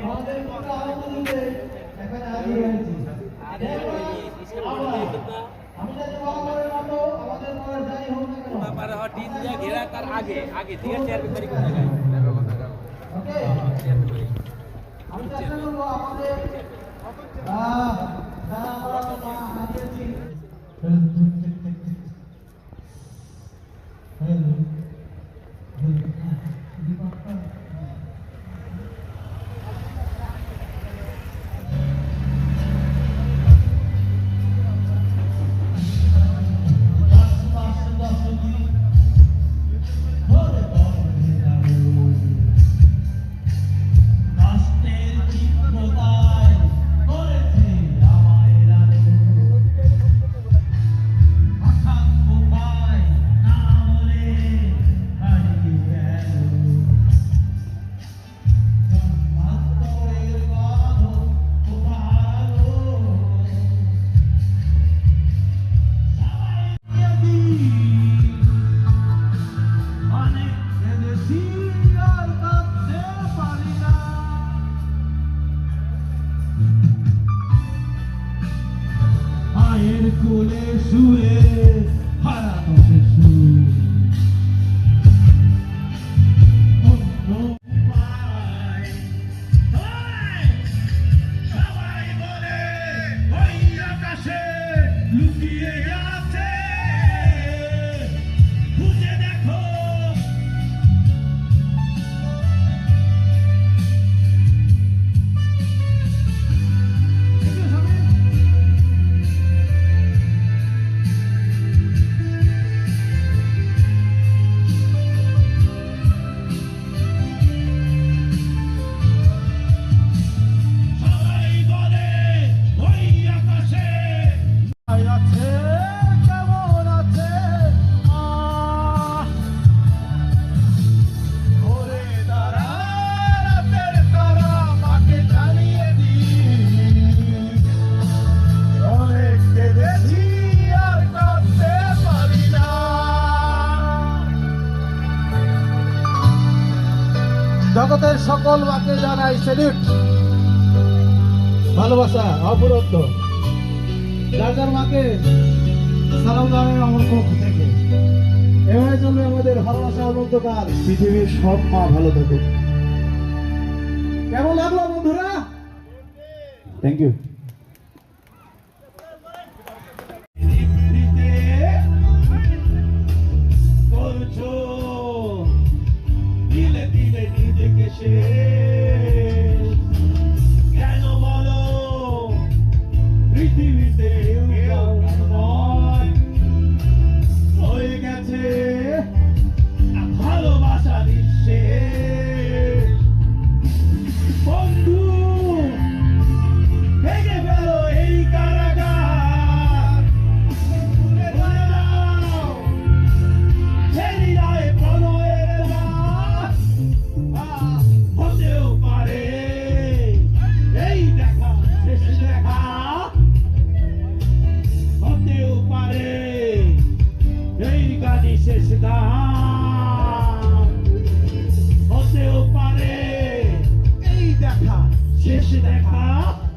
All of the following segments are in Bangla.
আমাদের কথা আমাদের এখানে আমি রয়েছি আমাদের মহামারের মতো আমাদের মনে যাই হোক না কেন ডিম যা ঘেরা তার আগে আগে ঠিক আছে চেয়ার বিকারি কোথায় যায় ওকে আমি চেষ্টা করব আমাদের যারা আমরা হারিয়েছি সকল জানাই সেলিট। ভালোবাসা, অপরত্ব। যার যার মাকে সালাম জানাই আমার পক্ষ থেকে। এভাবে চলবে আমাদের ভালোবাসা অনন্তকাল। পৃথিবীর সব মা ভালো থাকুক। কেমন লাগল বন্ধুরা? Thank you Sis,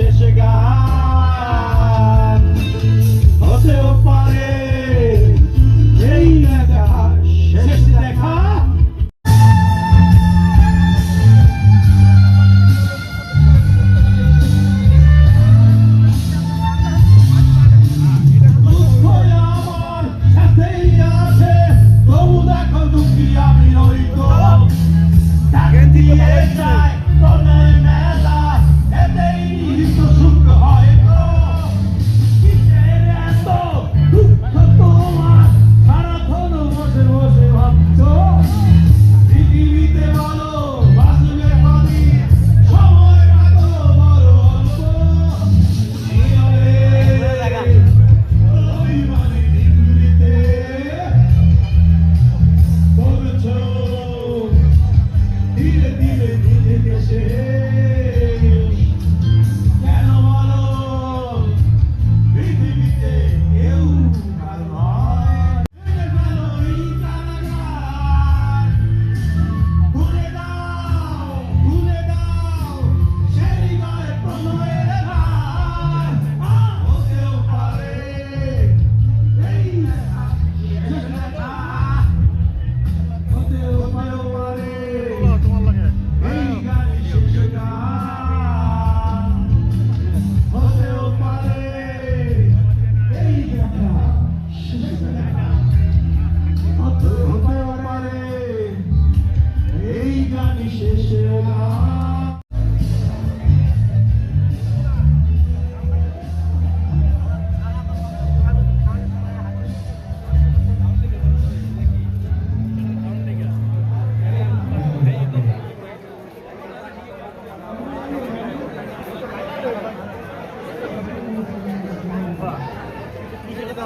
você chegar.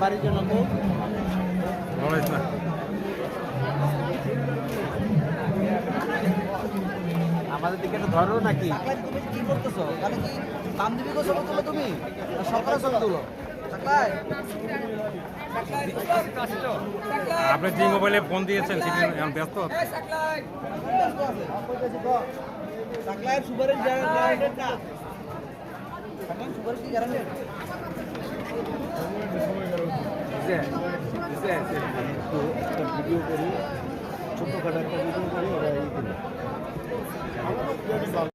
বাড়ির জন্য আমাদের দিকে তো ধরো নাকি? কি করতেছো? তুমি? না সরকারের ছবি তুলো আপনি যে মোবাইলে ফোন দিয়েছেন সেটি এখন ব্যস্ত ভিডিও করি একটা ভিডিও করি ওরা এই দিল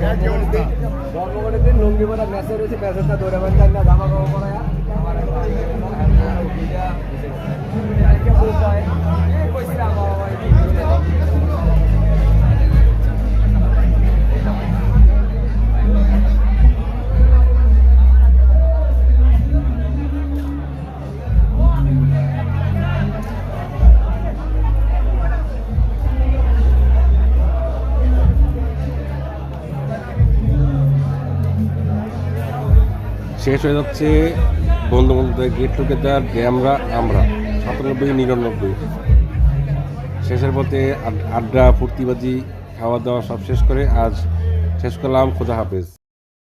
ধর্মগড়িতে ধর্মগড়িতে লুঙ্গি পরা মেসেজ রয়েছে মেসেজটা ধরে না জামা কাপড় পরা শেষ হয়ে যাচ্ছে বন্ধু বন্ধুদের গেট টুগেদার আমরা। আমরা সাতানব্বই, নিরানব্বই। শেষের পথে আড- আড্ডা, ফুর্তিবাজি খাওয়া দাওয়া সব শেষ করে আজ শেষ করলাম। খোদা হাফেজ।